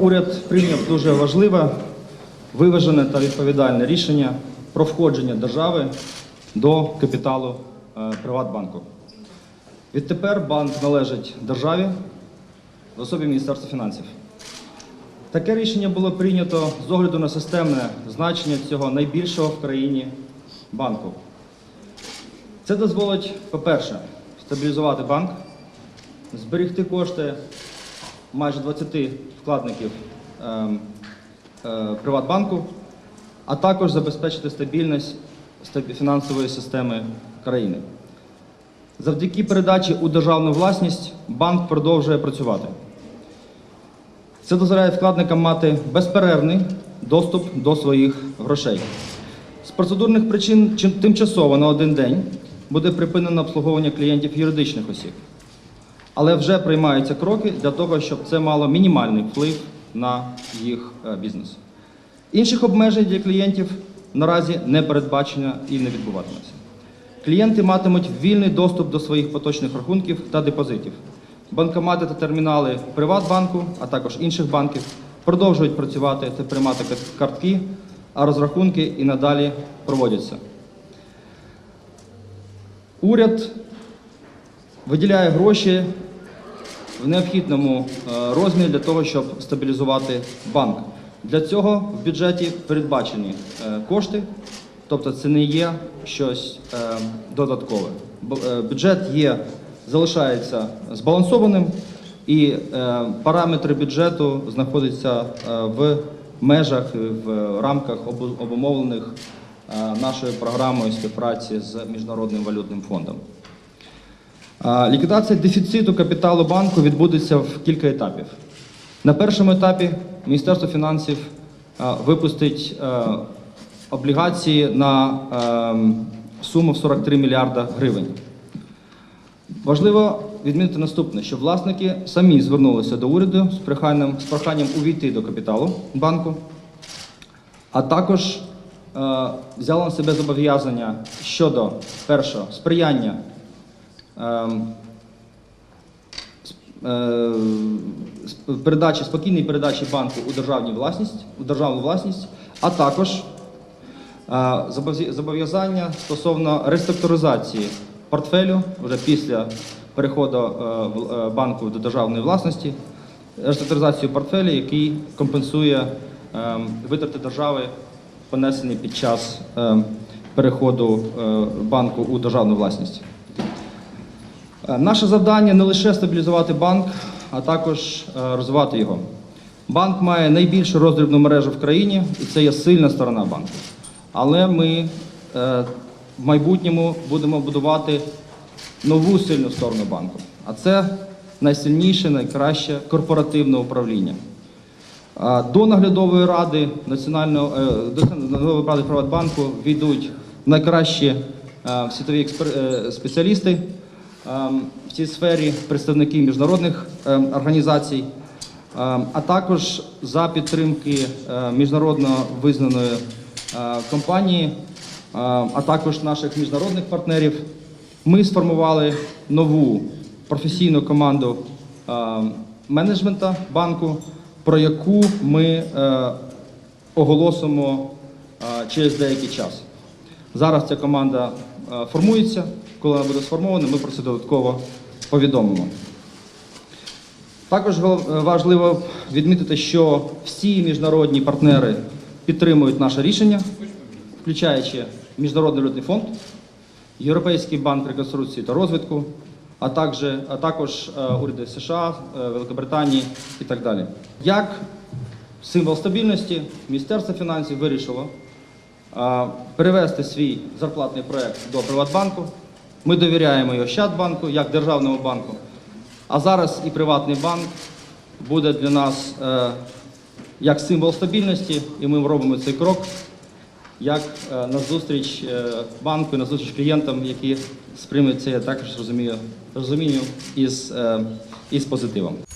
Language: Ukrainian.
уряд прийняв дуже важливе, виважене та відповідальне рішення про входження держави до капіталу е, Приватбанку. Відтепер банк належить державі в особі Міністерства фінансів. Таке рішення було прийнято з огляду на системне значення цього найбільшого в країні банку. Це дозволить, по-перше, стабілізувати банк, зберегти кошти майже 20 вкладників ем, е, Приватбанку, а також забезпечити стабільність фінансової системи країни. Завдяки передачі у державну власність банк продовжує працювати. Це дозволяє вкладникам мати безперервний доступ до своїх грошей. З процедурних причин тимчасово на один день буде припинено обслуговування клієнтів юридичних осіб. Але вже приймаються кроки для того, щоб це мало мінімальний вплив на їх е, бізнес. Інших обмежень для клієнтів наразі не передбачено і не відбуватиметься. Клієнти матимуть вільний доступ до своїх поточних рахунків та депозитів. Банкомати та термінали Приватбанку, а також інших банків, продовжують працювати та приймати картки, а розрахунки і надалі проводяться. Уряд виділяє гроші в необхідному е, розмірі для того, щоб стабілізувати банк. Для цього в бюджеті передбачені е, кошти, тобто це не є щось е, додаткове. Бюджет є, залишається збалансованим, і параметри бюджету знаходяться в межах, в рамках обумовлених нашою програмою співпраці з Міжнародним валютним фондом. Ліквідація дефіциту капіталу банку відбудеться в кілька етапів. На першому етапі Міністерство фінансів випустить облігації на суму в 43 мільярда гривень. Важливо відмітити наступне, що власники самі звернулися до уряду з проханням, з проханням увійти до капіталу банку, а також е, взяли на себе зобов'язання щодо першого сприяння передачі, спокійної передачі банку у державну власність, у державну власність, а також е, зобов'язання стосовно реструктуризації портфелю вже після переходу е, е, банку до державної власності, реструктуризацію портфелю, який компенсує ем, витрати держави, понесені під час ем, переходу е, банку у державну власність. Е, Наше завдання не лише стабілізувати банк, а також е, розвивати його. Банк має найбільшу роздрібну мережу в країні, і це є сильна сторона банку. Але ми е, в майбутньому будемо будувати нову сильну сторону банку. А це найсильніше, найкраще корпоративне управління. До наглядової ради національного до наглядової ради Приватбанку війдуть найкращі світові спеціалісти в цій сфері, представники міжнародних е, організацій, е, а також за підтримки е, міжнародно визнаної е, компанії, а також наших міжнародних партнерів. Ми сформували нову професійну команду менеджмента банку, про яку ми е, оголосимо через деякий час. Зараз ця команда формується. Коли вона буде сформована, ми про це додатково повідомимо. Також е, важливо відмітити, що всі міжнародні партнери підтримують наше рішення, включаючи Міжнародний валютний фонд, Європейський банк реконструкції та розвитку, а також, а також е, уряди США, е, Великобританії і так далі. Як символ стабільності, Міністерство фінансів вирішило е, перевести свій зарплатний проект до Приватбанку. Ми довіряємо його Ощадбанку як державному банку. А зараз і приватний банк буде для нас е, як символ стабільності, і ми робимо цей крок як е, на зустріч е, банку, на зустріч клієнтам, які сприймуть це, я також розумію, розумію із, е, із позитивом.